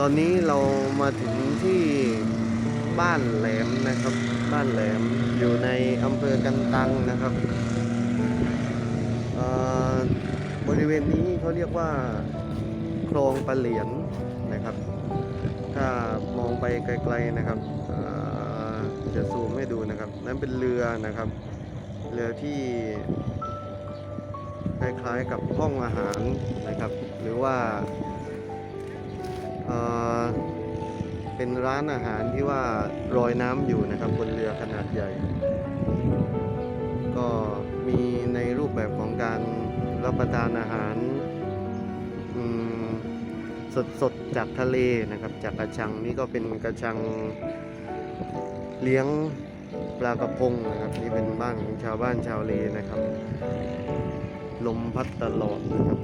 ตอนนี้เรามาถึงที่บ้านแหลมนะครับ บ้านแหลมอยู่ในอำเภอกันตังนะครับบริเวณนี้เขาเรียกว่าคลองปลาเหลียนนะครับ ถ้ามองไปไกลๆนะครับจะซูมให้ดูนะครับ นั่นเป็นเรือนะครับ เรือที่คล้ายๆกับห้องอาหารนะครับ หรือว่า เป็นร้านอาหารที่ว่าลอยน้ำอยู่นะครับบนเรือขนาดใหญ่ ก็มีในรูปแบบของการรับประทานอาหารสดๆจากทะเลนะครับ จากกระชังนี่ก็เป็นกระชังเลี้ยงปลากระพงนะครับนี่เป็นบ้านของชาวบ้านชาวเลนะครับ ลมพัดตลอดนะครับ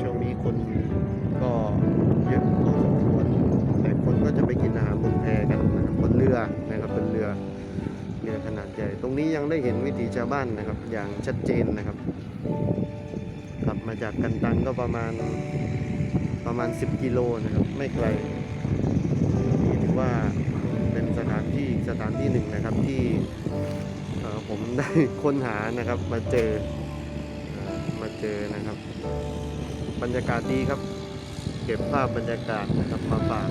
ช่วงนี้คนก็ ขนาดใหญ่ ตรงนี้ยังได้เห็นวิถีชาวบ้านนะครับ อย่างชัดเจนนะครับขับมาจากกันตังก็ประมาณประมาณ 10 กิโลนะครับ ไม่ไกลนี่ถือว่าเป็นสถานที่สถานที่หนึ่งนะครับที่ผมได้ค้นหานะครับมาเจอมาเจอนะครับ บรรยากาศดีครับ เก็บภาพบรรยากาศนะครับมาฝาก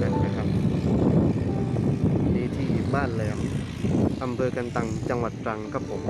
กันนะครับนี่ที่บ้านแหลม อำเภอกันตังจังหวัดตรังครับผม